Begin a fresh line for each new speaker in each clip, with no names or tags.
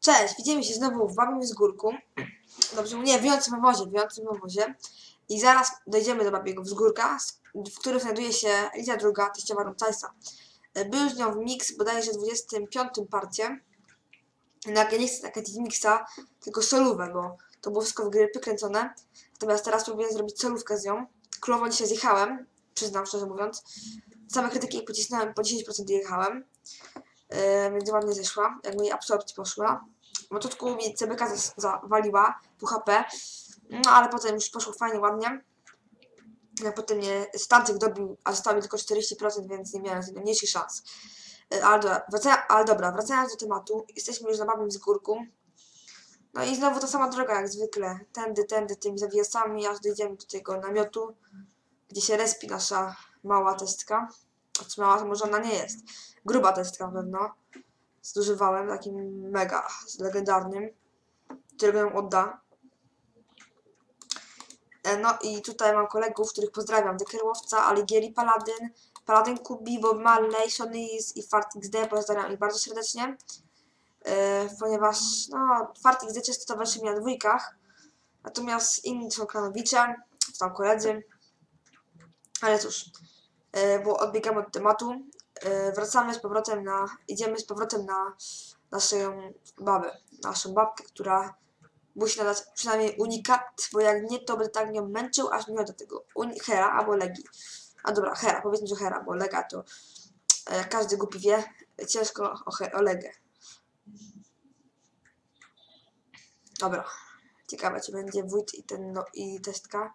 Cześć, widzimy się znowu w Babim z Górku. Dobrze, nie, w Wiącym Wozie, w Wiącym Wozie. I zaraz dojdziemy do Babiego Wzgórka, w którym znajduje się Elita druga, teściowa Rumcajsa. Był z nią w mix bodajże w 25 parcie. Jednak ja nie chcę nakręcić mixa, tylko solówę, to było wszystko w gry kręcone. Natomiast teraz próbuję zrobić solówkę z nią. Królowo dzisiaj zjechałem, przyznam szczerze mówiąc. Same krytyki pocisnąłem, po 10% jechałem. Yy, więc ładnie zeszła, jak mi absorpcji poszła. Na początku mi CBK zawaliła, pół HP, no ale potem już poszło fajnie, ładnie. Jak potem mnie Stancyk dobił, a zostało mi tylko 40%, więc nie miałem z mniejszych szans. Yy, Ale dobra, wraca, ale dobra, wracając do tematu, jesteśmy już na babim z górku. No i znowu ta sama droga jak zwykle, tędy, tędy, tymi zawiasami, aż dojdziemy do tego namiotu, gdzie się respi nasza mała testka. Znaczy mała może ona nie jest. Gruba testka na pewno. Zużywałem takim mega legendarnym, którego ją odda. E, No i tutaj mam kolegów, których pozdrawiam. Dekerłowca, Aligieri Paladyn, Paladyn Kubi, Bob Marley, Shonys i FartXD. Pozdrawiam ich bardzo serdecznie. E, ponieważ no, FartXD często towarzyszy mi na dwójkach. Natomiast inni są klanowicze, tam koledzy. Ale cóż, e, bo odbiegamy od tematu. E, wracamy z powrotem na, idziemy z powrotem na naszą babę, naszą babkę, która musi nadać przynajmniej unikat, bo jak nie, to będę tak nią męczył, aż nie do tego Uni Hera albo Legi. A dobra, Hera, powiedzmy, że Hera, bo Lega to e, każdy głupi wie, ciężko o, o Legę. Dobra, ciekawe, czy będzie wójt i ten, no, i testka.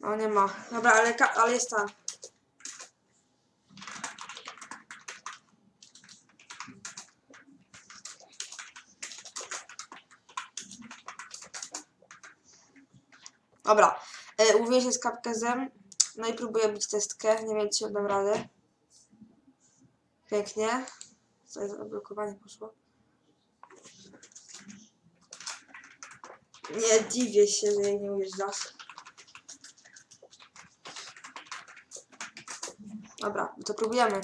No nie ma. Dobra, ale, ale jest ta. Dobra. E, Umówiłem się z Kapkezem. No i próbuję bić testkę. Nie wiem, czy dam radę. Pięknie. Co jest zablokowanie poszło. Nie dziwię się, że jej nie ujeżdżasz. Dobra, to próbujemy.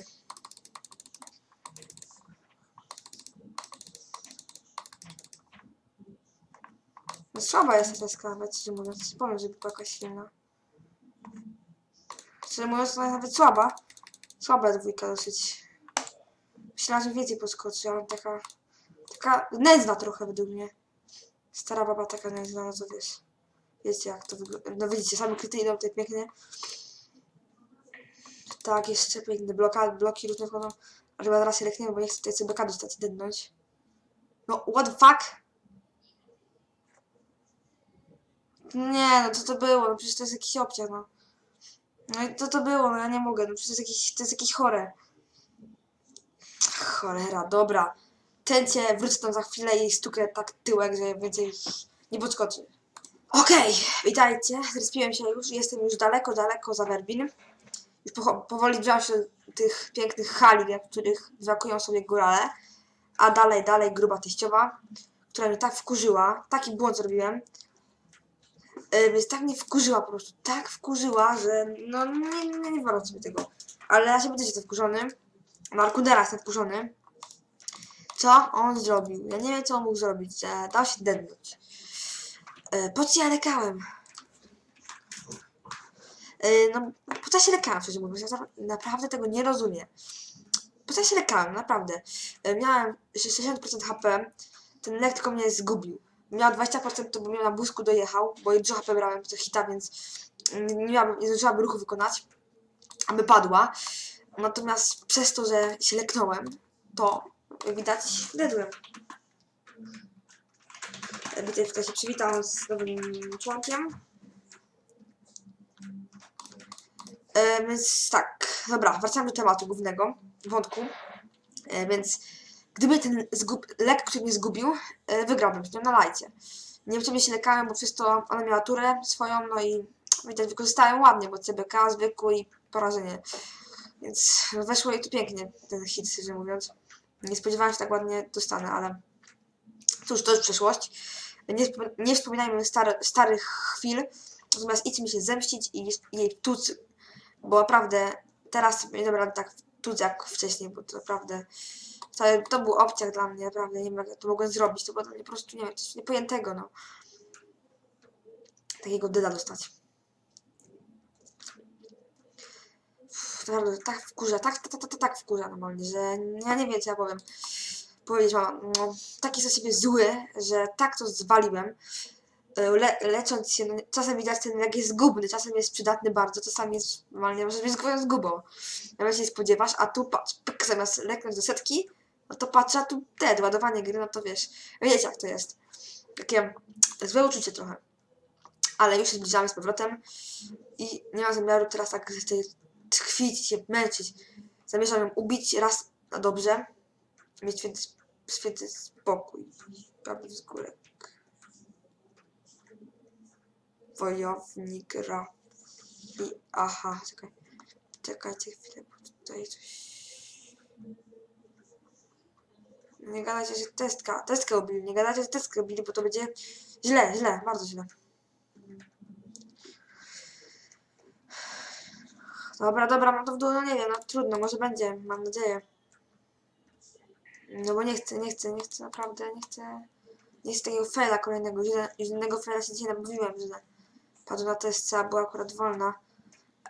No słaba jest ta nawet szczerze mówiąc. Powiem, żeby była jakaś silna. Szczerze mówiąc, ona jest nawet słaba. Słaba dwójka dosyć. Myślałam, że więcej podskoczy, ale taka... Taka nędzna trochę według mnie. Stara baba taka nędzna, no co wiesz. Wiecie jak to wygląda. No widzicie, same kryty idą tutaj pięknie. Tak, jeszcze piękne bloka, bloki różne wchodzą. Ale chyba zaraz się lekniemy, bo nie chcę tutaj CBK dostać i. No, what the fuck? Nie, no co to było? No przecież to jest jakiś obciach, no. No i co to było? No ja nie mogę, no przecież to jest jakieś, to jest jakieś chore. Cholera, dobra. Ten cię wrócę tam za chwilę i stukę tak tyłek, że więcej nie podskoczy. Okej, witajcie. Zrespiłem się już, jestem już daleko, daleko za Werbin. Już po, powoli zbliżam się tych pięknych hali, w których zakują sobie górale. A dalej, dalej gruba teściowa, która mnie tak wkurzyła. Taki błąd zrobiłem. Yy, więc tak mnie wkurzyła po prostu. Tak wkurzyła, że no nie, nie, nie wolę sobie tego. Ale ja się będę się to wkurzony. Markudera jestem wkurzony. Co on zrobił? Ja nie wiem, co on mógł zrobić, że dał się dednąć. Yy, po co ja lekałem? Yy, no, po co się lekałem, szczerze mówiąc? Ja naprawdę tego nie rozumiem. Po co się lekałem, naprawdę. Yy, miałem 60% HP, ten lek tylko mnie zgubił. Miał 20%, to miał na błysku dojechał, bo dużo HP brałem do hita, więc nie, miałabym, nie zdążyłabym ruchu wykonać, aby padła. Natomiast przez to, że się leknąłem, to widać, dedłem. Tutaj się przywitam z nowym członkiem. E, więc tak, dobra, wracamy do tematu głównego, wątku. E, więc gdyby ten lek, który mnie zgubił, e, wygrałbym z nią na lajcie. Niepotrzebnie się lekałem, bo przez to ona miała turę swoją, no i widać, wykorzystałem ładnie, bo CBK zwykły i porażenie. Więc weszło jej tu pięknie ten hit, szczerze mówiąc. Nie spodziewałem się tak ładnie dostanę, ale Cóż, to już przeszłość. Nie, nie wspominajmy starych chwil, natomiast idźmy się zemścić i jej tuc, bo naprawdę teraz nie rady tak tuc jak wcześniej, bo to naprawdę to, to był obciach dla mnie, naprawdę nie wiem jak ja to mogłem zrobić, to było dla mnie po prostu, nie wiem, coś niepojętego, no. Takiego dyda dostać. Uff, to naprawdę tak wkurza, tak, tak, tak, tak, wkurza normalnie, że ja nie wiem co ja powiem. Powiedzieć mam, no, taki z siebie zły, że tak to zwaliłem. E, Le, lecząc się, no, czasem widać ten lek jest zgubny, czasem jest przydatny bardzo, czasami jest normalnie, może być zgubą. Nawet się nie spodziewasz, a tu patrz, pyk, zamiast leknąć do setki, no to patrz, a tu te, ładowanie gry, no to wiesz, wiecie jak to jest. Takie złe uczucie trochę. Ale już się zbliżamy z powrotem i nie mam zamiaru teraz tak tutaj tkwić się, męczyć. Zamierzam ją ubić raz na dobrze, mieć święty, święty spokój. Prawy wzgórek. Wojownik Ra. I aha, czekaj. Czekajcie chwilę, bo tutaj coś... Nie gadajcie, że testka, testkę ubili, nie gadajcie, że testkę ubili, bo to będzie źle, źle, bardzo źle. Dobra, dobra, mam to w dół, no nie wiem, no trudno, może będzie, mam nadzieję. No bo nie chcę, nie chcę, nie chcę, naprawdę, nie chcę. Nie chcę takiego faila kolejnego, już innego faila się dzisiaj nabawiłem, że padł na testce, była akurat wolna.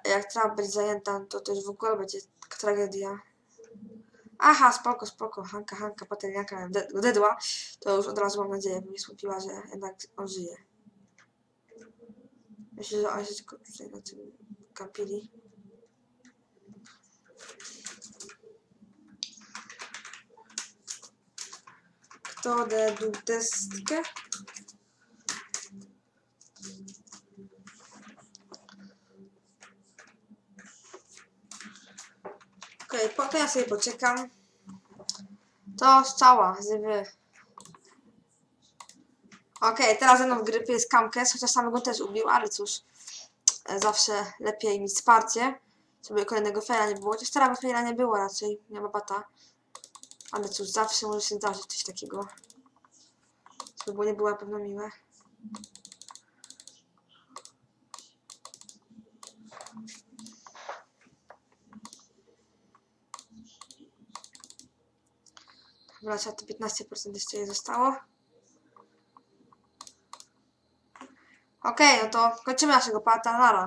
A jak trzeba być zajęta, no to też w ogóle będzie tragedia. Aha, spoko, spoko, Hanka, Hanka, patelniaka de- dedła, to już od razu mam nadzieję, bo mnie skupiła, że jednak on żyje. Myślę, że oni się tylko tutaj na tym kampili. Kto dedł testkę? Okej, okay, to ja sobie poczekam. To strzała, zywy. Okej, teraz ze mną w grypie jest Kamkes, chociaż samego też ubił, ale cóż. e, Zawsze lepiej mieć wsparcie, żeby kolejnego faila nie było. Chociaż teraz faila nie było raczej, nie ma bata. Ale cóż, zawsze może się zdarzyć coś takiego. Co by nie było na pewno miłe. Dobra, to 15% jeszcze jej zostało. Okej, no to kończymy naszego pata. Nara.